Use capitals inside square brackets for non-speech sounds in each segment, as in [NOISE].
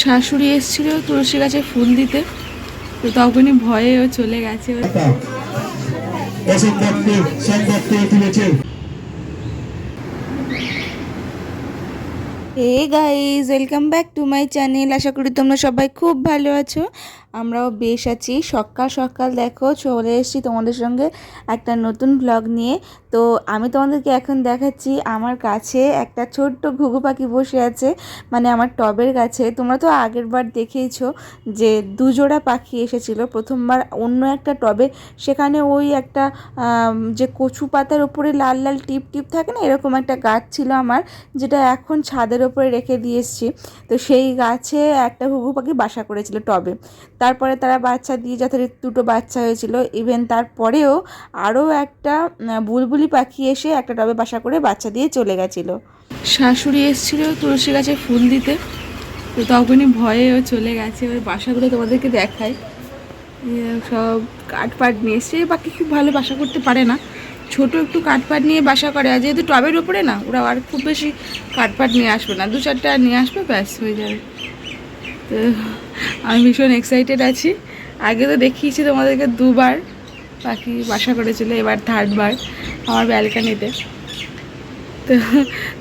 শাশুড়ি এসেছিল তুলসী গাছে ফুল দিতে। তো তখনই ভয়ে ও চলে গেছে। Hey guys welcome back to my channel. আশা করি তোমরা সবাই খুব ভালো আছো। আমরাও বেশ আছি। সকাল সকাল দেখো, চলে এসেছি তোমাদের সঙ্গে একটা নতুন ব্লগ নিয়ে। তো আমি তোমাদেরকে এখন দেখাচ্ছি, আমার কাছে একটা ছোট্ট ঘুঘু পাখি বসে আছে মানে আমার টবের কাছে। তোমরা তো আগের বার দেখেইছো যে দুজোড়া পাখি এসেছিল। প্রথমবার অন্য একটা টবে, সেখানে ওই একটা যে কচু পাতার উপরে লাল লাল টিপ টিপ থাকে না, এরকম একটা গাছ ছিল আমার, যেটা এখন ছাদের ওপরে রেখে দিয়ে এসেছি। তো সেই গাছে একটা ঘুঘু পাখি বাসা করেছিল টবে। তারপরে তারা বাচ্চা দিয়ে যথারীতি দুটো বাচ্চা হয়েছিল। ইভেন তারপরেও আরও একটা বুলবুলি পাখি এসে একটা টবে বাসা করে বাচ্চা দিয়ে চলে গেছিল। শাশুড়ি এসেছিল তুলসী গাছে ফুল দিতে। তো তখনই ভয়ে ও চলে গেছে। ওই বাসাগুলো তোমাদেরকে দেখায় সব কাঠপাট নিয়ে এসছে। পাখি খুব ভালো বাসা করতে পারে না। ছোট একটু কাঠপাট নিয়ে বাসা করে, আর যেহেতু টবের উপরে না, ওরা আর খুব বেশি কাঠপাট নিয়ে আসবে না। দু চারটা নিয়ে আসবে, ব্যাস হয়ে যাবে। তো আমি ভীষণ এক্সাইটেড আছি। আগে তো দেখিয়েছি তোমাদেরকে দুবার পাখি বাসা করেছিল এবার থার্ডবার আমার ব্যালকানিতে তো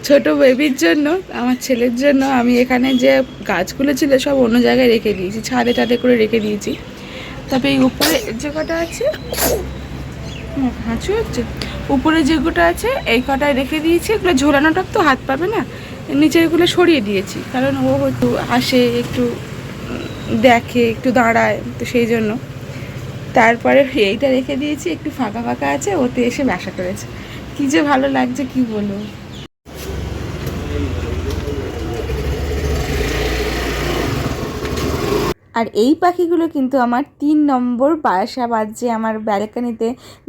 ছোট বেবির জন্য, আমার ছেলের জন্য আমি এখানে যে গাছগুলো ছিল সব অন্য জায়গায় রেখে দিয়েছি, ছাদে টাদে করে রেখে দিয়েছি। তবে এই উপরে যে কটা আছে হাঁচু হচ্ছে উপরে যেগুলো আছে, এই কটায় রেখে দিয়েছি, এগুলো ঝোলানোটা তো হাত পাবে না। নিচে এগুলো সরিয়ে দিয়েছি, কারণ ও হয়তো আসে, একটু দেখে, একটু দাঁড়ায়, তো সেই জন্য। তারপরে এইটা রেখে দিয়েছি, একটু ফাঁকা ফাঁকা আছে, ওতে এসে বাসা করেছে। কী যে ভালো লাগছে, কি বলব। আর এই পাখিগুলো কিন্তু আমার তিন নম্বর বাসা বাজছে আমার ব্যালকানিতে।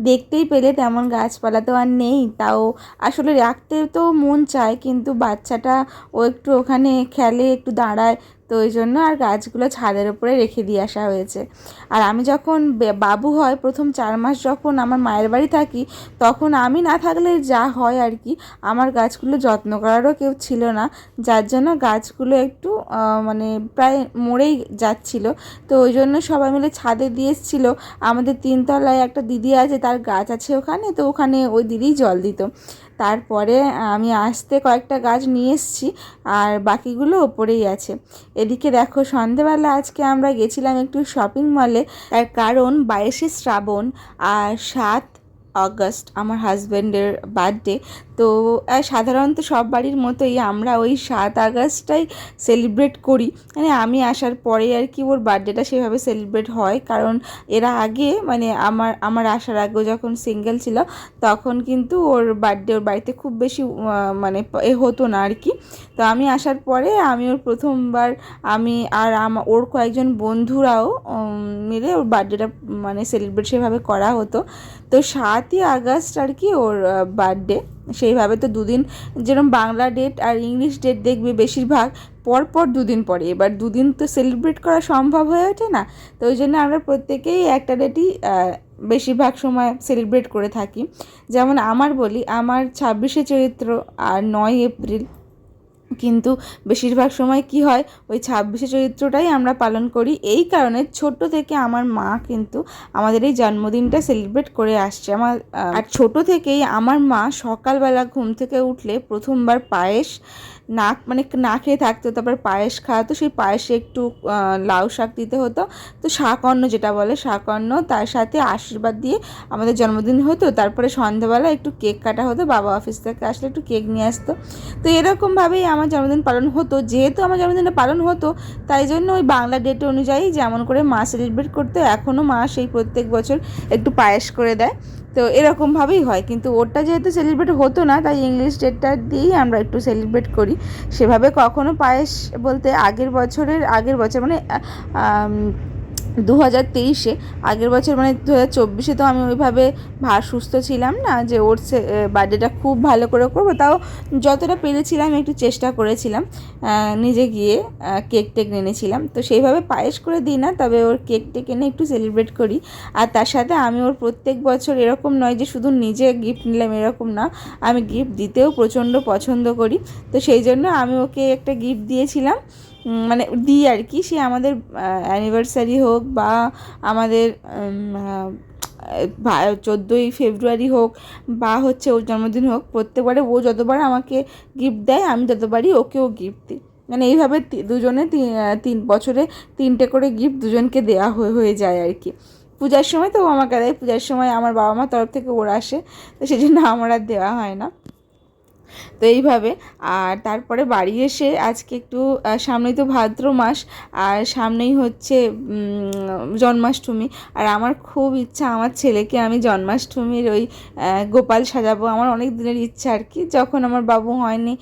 দেখতেই পেলে তেমন গাছপালা তো আর নেই, তাও আসলে রাখতে তো মন চায়, কিন্তু বাচ্চাটা ও একটু ওখানে খেলে, একটু দাঁড়ায় তো ওই জন্য আর গাছগুলো ছাদের উপরে রেখে দিয়ে আসা হয়েছে। আর আমি যখন বাবু হয়, প্রথম চার মাস যখন আমার মায়ের বাড়ি থাকি, তখন আমি না থাকলে যা হয় আর কি, আমার গাছগুলো যত্ন করারও কেউ ছিল না। যার জন্য গাছগুলো একটু মানে প্রায় মরেই যাচ্ছিল। তো ওই জন্য সবাই মিলে ছাদে দিয়ে এসেছিল। আমাদের তিনতলায় একটা দিদি আছে, তার গাছ আছে ওখানে, তো ওখানে ওই দিদিই জল দিত। তারপরে আমি আসতে কয়েকটা গাছ নিয়ে এসেছি, আর বাকিগুলো ওপরেই আছে। এদিকে দেখো, সন্ধেবেলা আজকে আমরা গেছিলাম একটু শপিং মলে তার কারণ বাইশে শ্রাবণ আর সাত অগস্ট আমার হাজব্যান্ডের বার্থডে তো সাধারণত সব বাড়ির মতোই আমরা ওই সাত আগস্টটাই সেলিব্রেট করি। মানে আমি আসার পরে আর কি ওর বার্থডেটা সেভাবে সেলিব্রেট হয়। কারণ এরা আগে মানে আমার আমার আসার আগেও যখন সিঙ্গেল ছিল, তখন কিন্তু ওর বার্থডে ওর বাড়িতে খুব বেশি মানে এ হতো না আর কি। তো আমি আসার পরে আমি ওর প্রথমবার আমি আর আমা, ওর কয়েকজন বন্ধুরাও মিলে ওর বার্থডেটা মানে সেলিব্রেট সেভাবে করা হতো। তো সাতই আগস্ট আর কি ওর বার্থডে সেইভাবে তো দুদিন যেরকম বাংলা ডেট আর ইংলিশ ডেট দেখবে বেশিরভাগ, পরপর পর দুদিন পরে। এবার দুদিন তো সেলিব্রেট করা সম্ভব হয়ে ওঠে না, তো ওই জন্য আমরা প্রত্যেকেই একটা ডেটই বেশিরভাগ সময় সেলিব্রেট করে থাকি। যেমন আমার বলি, আমার ছাব্বিশে চৈত্র আর নয় এপ্রিল কিন্তু বেশিরভাগ সময় কি হয়, ওই ছাব্বিশে চরিত্রটাই আমরা পালন করি। এই কারণে ছোট থেকে আমার মা কিন্তু আমাদের এই জন্মদিনটা সেলিব্রেট করে আসছে। আমার আর ছোট থেকেই আমার মা সকালবেলা ঘুম থেকে উঠলে প্রথমবার পায়েস নাক মানে না খেয়ে থাকতো, তারপর পায়েস খাওয়াতো সেই পায়েসে একটু লাউ শাক দিতে হতো। তো শাক অন্ন যেটা বলে শাক অন্ন তার সাথে আশীর্বাদ দিয়ে আমাদের জন্মদিন হতো। তারপরে সন্ধ্যাবেলা একটু কেক কাটা হতো, বাবা অফিস থেকে আসলে একটু কেক নিয়ে আসতো। তো এরকমভাবেই আমার জন্মদিন পালন হতো। যেহেতু আমার জন্মদিনটা পালন হতো, তাই জন্য ওই বাংলা ডেট অনুযায়ী যেমন করে মা সেলিব্রেট করতো, এখনও মা সেই প্রত্যেক বছর একটু পায়েস করে দেয়। তো এরকমভাবেই হয়। কিন্তু ওটা যেহেতু সেলিব্রেট হতো না, তাই ইংলিশ ডেটটা দিয়েই আমরা একটু সেলিব্রেট করি। সেভাবে কখনো পায়েস বলতে আগের বছরের, আগের বছর মানে দু হাজার তেইশে, আগের বছর মানে দু হাজার চব্বিশে তো আমি ওইভাবে ভা সুস্থ ছিলাম না যে ওর বার্থডেটা খুব ভালো করে করব। তাও যতটা পেরেছিলাম একটু চেষ্টা করেছিলাম নিজে গিয়ে কেক টেক এনেছিলাম। তো সেইভাবে পায়েস করে দিই না, তবে ওর কেক টেক এনে একটু সেলিব্রেট করি। আর তার সাথে আমি ওর প্রত্যেক বছর এরকম নয় যে শুধু নিজে গিফট নিলাম এরকম না, আমি গিফট দিতেও প্রচণ্ড পছন্দ করি। তো সেই জন্য আমি ওকে একটা গিফট দিয়েছিলাম। মানে দিই আর কি। সে আমাদের অ্যানিভার্সারি হোক বা আমাদের চোদ্দোই ফেব্রুয়ারি হোক বা হচ্ছে ওর জন্মদিন হোক, প্রত্যেকবারে ও যতবার আমাকে গিফট দেয়, আমি ততবারই ওকেও গিফট দিই। মানে এইভাবে দুজনে তিন বছরে তিনটে করে গিফট দুজনকে দেওয়া হয়ে হয়ে যায় আর কি। পূজার সময় তো আমাকে দেয়, পূজার সময় আমার বাবা মার তরফ থেকে ওরা আসে, তো সেই জন্য আমার আর দেওয়া হয় না। তো এইভাবে। আর তারপরে বাড়ি এসে আজকে একটু সামনেই তো ভাদ্র মাস, আর সামনেই হচ্ছে জন্মাষ্টমী। আর আমার খুব ইচ্ছা, আমার ছেলেকে আমি জন্মাষ্টমীর ওই গোপাল সাজাবো। আমার অনেক দিনের ইচ্ছা আর কি। যখন আমার বাবু হয়নি,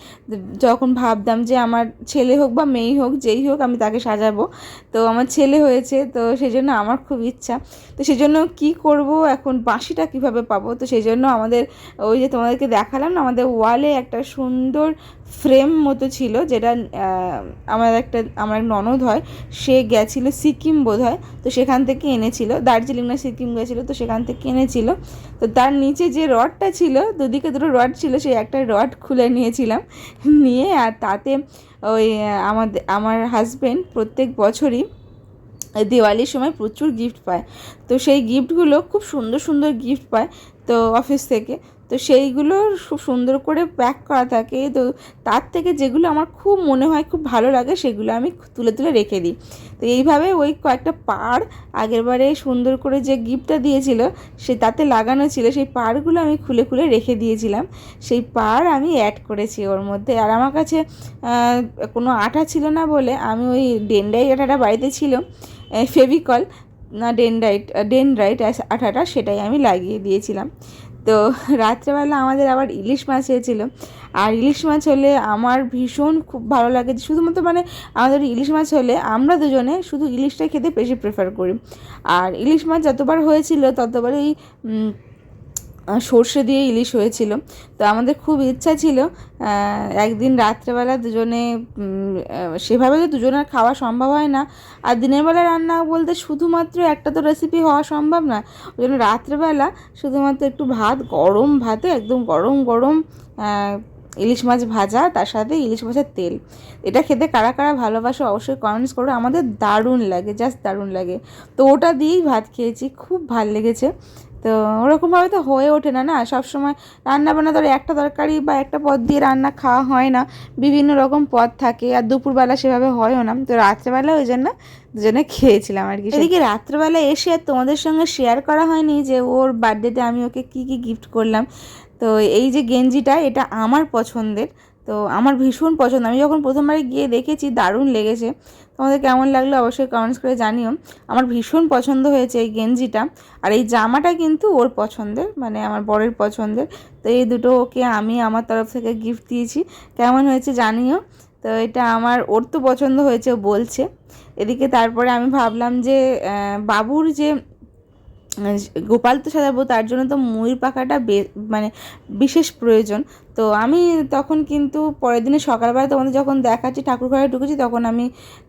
যখন ভাবতাম যে আমার ছেলে হোক বা মেয়ে হোক, যেই হোক আমি তাকে সাজাবো। তো আমার ছেলে হয়েছে, তো সেই জন্য আমার খুব ইচ্ছা। তো সেই জন্য কী করব? এখন বাঁশিটা কীভাবে পাবো? তো সেই জন্য আমাদের, ওই যে তোমাদেরকে দেখালাম না, আমাদের ওয়ালে একটা সুন্দর ফ্রেম মতো ছিল, যেটা আমার একটা, আমার ননদ হয়, সে গেছিল সিকিম বোধ হয় তো সেখান থেকে এনেছিল, দার্জিলিং না সিকিম গেছিল, তো সেখান থেকে এনেছিল। তো তার নিচে যে রডটা ছিল, দুদিকে দুটো রড ছিল, সেই একটা রড খুলে নিয়েছিলাম। নিয়ে আর তাতে ওই আমাদের আমার হাজবেন্ড প্রত্যেক বছরই দিওয়ালির সময় প্রচুর গিফট পায়। তো সেই গিফটগুলো খুব সুন্দর সুন্দর গিফট পায়। তো অফিস থেকে। তো সেইগুলো খুব সুন্দর করে প্যাক করা থাকে। তো তার থেকে যেগুলো আমার খুব মনে হয় খুব ভালো লাগে, সেগুলো আমি তুলে তুলে রেখে দিই। তো এইভাবে ওই কয়েকটা পাড় আগেরবারে সুন্দর করে যে গিফটটা দিয়েছিল, সে তাতে লাগানো ছিল, সেই পাড়গুলো আমি খুলে খুলে রেখে দিয়েছিলাম। সেই পাড় আমি অ্যাড করেছি ওর মধ্যে। আর আমার কাছে কোনো আঠা ছিল না বলে আমি ওই ডেন্ডাই আঠাটা বাড়িতে ছিল ফেভিকল না ডেনড্রাইট ডেনড্রাইট আঠাটা সেটাই আমি লাগিয়ে দিয়েছিলাম। তো রাত্রেবেলা আমাদের আবার ইলিশ মাছ হয়েছিল। আর ইলিশ মাছ হলে আমার ভীষণ খুব ভালো লাগে। শুধুমাত্র মানে আমাদের ইলিশ মাছ হলে আমরা দুজনে শুধু ইলিশটা খেতে বেশি প্রেফার করি। আর ইলিশ মাছ যতবার হয়েছিল ততবারই সর্ষে দিয়ে ইলিশ হয়েছিল। তো আমাদের খুব ইচ্ছা ছিল একদিন রাত্রেবেলা দুজনে সেভাবে তো দুজনের খাওয়া সম্ভব হয় না। আর দিনের বেলা রান্না বলতে শুধুমাত্র একটা তো রেসিপি হওয়া সম্ভব না। ওই জন্য রাত্রেবেলা শুধুমাত্র একটু ভাত, গরম ভাতে একদম গরম গরম ইলিশ মাছ ভাজা, তার সাথে ইলিশ মাছের তেল। এটা খেতে কারা কারা ভালোবাসো অবশ্যই কমেন্টস করো, আমাদের দারুণ লাগে জাস্ট দারুণ লাগে। তো ওটা দিয়েই ভাত খেয়েছি, খুব ভালো লেগেছে। তো ওরকমভাবে তো হয়ে ওঠে না না? সব সময় রান্না বান্না ধরো একটা তরকারি বা একটা পদ দিয়ে রান্না খাওয়া হয় না বিভিন্ন রকম পদ থাকে আর দুপুরবেলা সেভাবে হয়ও না। তো রাত্রেবেলা ওই জন্য দুজনে খেয়েছিলাম আর কি। এদিকে রাত্রেবেলা এসে আর তোমাদের সঙ্গে শেয়ার করা হয়নি যে ওর বার্থডেতে আমি ওকে কী কী গিফট করলাম। তো এই যে গেঞ্জিটা এটা আমার পছন্দের। তো আমার ভীষণ পছন্দ। আমি যখন প্রথমবারে গিয়ে দেখেছি, দারুণ লেগেছে। তোমাদের কেমন লাগল অবশ্যই কমেন্টস করে জানিও। আমার ভীষণ পছন্দ হয়েছে এই গেঞ্জিটা। আর এই জামাটা কিন্তু ওর পছন্দের মানে আমার বরের পছন্দের। তো এই দুটো ওকে আমি আমার তরফ থেকে গিফট দিয়েছি। কেমন হয়েছে জানিও। তো এটা আমার, ওর তো পছন্দ হয়েছে বলছে। এদিকে তারপরে আমি ভাবলাম যে বাবুর যে গোপাল তো সাজাবো তার জন্য তো ময়ূর পাখাটা মানে বিশেষ প্রয়োজন। তো আমি তখন কিন্তু পরের দিনে সকালবেলা তোমাদের যখন দেখাচ্ছি, ঠাকুর ঘরে ঢুকেছি, তখন আমি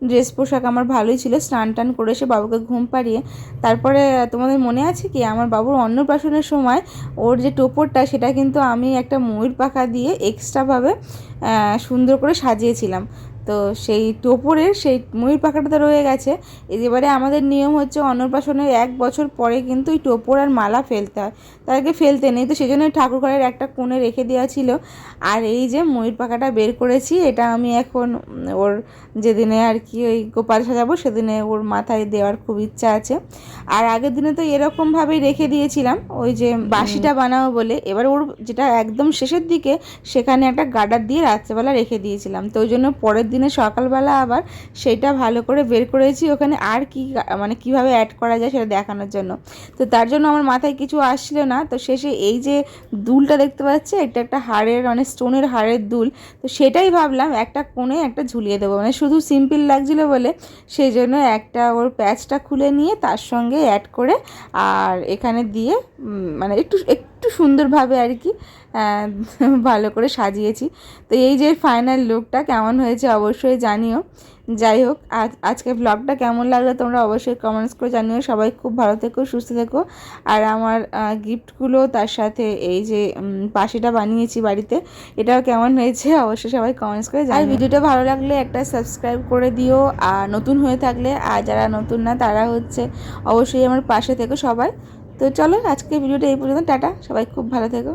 ড্রেস পোশাক আমার ভালোই ছিল, স্নান টান করে এসে বাবুকে ঘুম পাড়িয়ে, তারপরে তোমাদের মনে আছে কি, আমার বাবুর অন্নপ্রাশনের সময় ওর যে টোপরটা, সেটা কিন্তু আমি একটা ময়ূর পাখা দিয়ে এক্সট্রাভাবে সুন্দর করে সাজিয়েছিলাম। তো সেই টোপরের সেই ময়ূর পাখাটা তো রয়ে গেছে। এবারে আমাদের নিয়ম হচ্ছে অন্নপ্রাশনের এক বছর পরে কিন্তু ওই টোপর আর মালা ফেলতে হয়। আগে ফেলতে নেই, তো সেই জন্য ঠাকুর ঘরের একটা কোণে রেখে দেওয়া ছিল। আর এই যে ময়ূর পাখাটা বের করেছি, এটা আমি এখন ওর যেদিনে আর কি ওই গোপাল সাজাবো, সেদিনে ওর মাথায় দেওয়ার খুব ইচ্ছা আছে। আর আগের দিনে তো এরকমভাবেই রেখে দিয়েছিলাম, ওই যে বাসিটা বানাবো বলে। এবার ওর যেটা একদম শেষের দিকে, সেখানে একটা গার্ডার দিয়ে রাত্রেবেলা রেখে দিয়েছিলাম, তো ওই জন্য পরের দিনে সকালবেলা আবার সেটা ভালো করে বের করেছি। ওখানে আর কি মানে কীভাবে অ্যাড করা যায় সেটা দেখানোর জন্য। তো তার জন্য আমার মাথায় কিছু আসছিল না। তো শেষে এই যে দুলটা দেখতে পাচ্ছে, এটা একটা হাড়ের মানে স্টোনের হাড়ের দুল। তো সেটাই ভাবলাম একটা কোণে একটা ঝুলিয়ে দেবো। মানে শুধু সিম্পল লাগছিল বলে সেই জন্য একটা ওর প্যাচটা খুলে নিয়ে তার সঙ্গে অ্যাড করে আর এখানে দিয়ে মানে একটু একটু একটু সুন্দরভাবে আর কি ভালো করে সাজিয়েছি। তো এই যে ফাইনাল লুকটা কেমন হয়েছে অবশ্যই জানিও। যাই হোক, আজ আজকে ব্লগটা কেমন লাগল তোমরা অবশ্যই কমেন্টস করে জানিও। সবাই খুব ভালো থেকো, সুস্থ থেকো। আর আমার গিফটগুলো তার সাথে এই যে পাশেটা বানিয়েছি বাড়িতে, এটাও কেমন হয়েছে [LAUGHS] অবশ্যই সবাই কমেন্টস করে আর ভিডিওটা ভালো লাগলে একটা সাবস্ক্রাইব করে দিও। আর নতুন হয়ে থাকলে, আর যারা নতুন না, তারা হচ্ছে অবশ্যই আমার পাশে থেকো সবাই। তো চলো আজকে ভিডিওটা এই পর্যন্ত টাটা সবাই খুব ভালো থেকো।